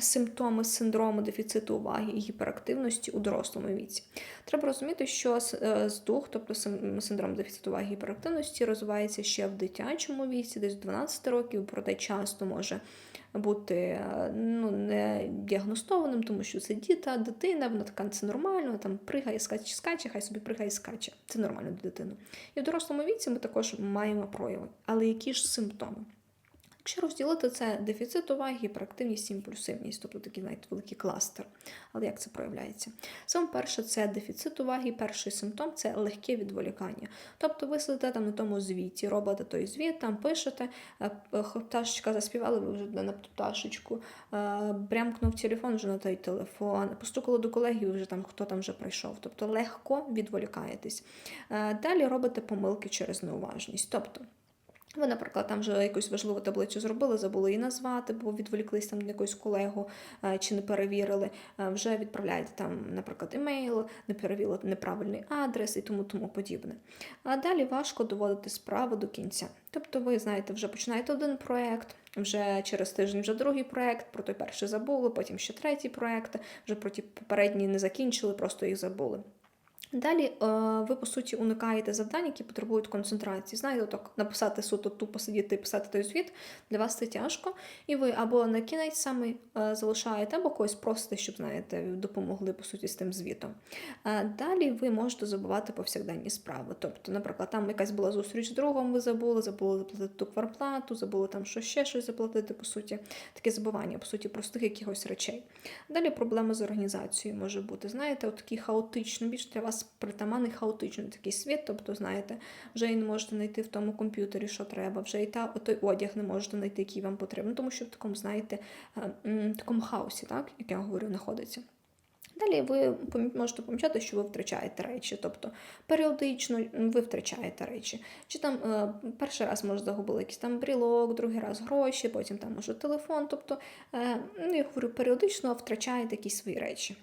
Симптоми синдрому дефіциту уваги і гіперактивності у дорослому віці. Треба розуміти, що е, здух, тобто синдром дефіциту уваги і гіперактивності, розвивається ще в дитячому віці, десь 12 років, проте часто може бути е, ну, не діагностованим, тому що це діта, дитина, вона така це нормально, там пригає, скаче, скаче, хай собі пригає, скаче. Це нормально для дитини. І в дорослому віці ми також маємо прояви. Але які ж симптоми? Якщо розділити це дефіцит уваги, гіперактивність, імпульсивність, тобто такий навіть великий кластер. Але як це проявляється? Саме перше, це дефіцит уваги, перший симптом це легке відволікання. Тобто ви сидите там на тому звіті, робите той звіт, там пишете, е, пташечка заспівала, ви вже на пташечку, е, брямкнув телефон, вже на той телефон, постукало до колеги, ви вже там хто там вже прийшов. Тобто легко відволікаєтесь. Е, Далі робите помилки через неуважність. Тобто ви, наприклад, там вже якусь важливу таблицю зробили, забули її назвати, бо відволіклись там на якусь колегу е, чи не перевірили. Е, Вже відправляєте там, наприклад, емейл, не перевірили неправильний адрес і тому тому подібне. А далі важко доводити справу до кінця. Тобто, ви знаєте, вже починаєте один проект, вже через тиждень вже другий проект, про той перший забули, потім ще третій проект, вже про ті попередні не закінчили, просто їх забули. Далі е, ви, по суті, уникаєте завдань, які потребують концентрації. Знаєте, так написати суто тупо сидіти і писати той звіт, для вас це тяжко. І ви або на кінець саме залишаєте, або когось просите, щоб, знаєте, допомогли, по суті, з тим звітом. Е, Далі ви можете забувати повсякденні справи. Тобто, наприклад, там якась була зустріч з другом, ви забули, забули заплатити ту кварплату, забули там що ще щось заплатити, по суті, таке забування, по суті, простих якихось речей. Далі проблеми з організацією може бути. Знаєте, от такий хаотичний, більш для вас притаманний хаотичний такий світ. Тобто, знаєте, вже і не можете знайти в тому комп'ютері, що треба, вже і та той одяг не можете знайти, який вам потрібен, тому що в такому, знаєте, е, такому хаосі, так, як я говорю, знаходиться. Далі ви можете помічати, що ви втрачаєте речі, тобто періодично ви втрачаєте речі. Чи там е, перший раз може загубили якийсь там брілок, другий раз гроші, потім там може телефон. Тобто, е, ну, я говорю, періодично втрачаєте якісь свої речі.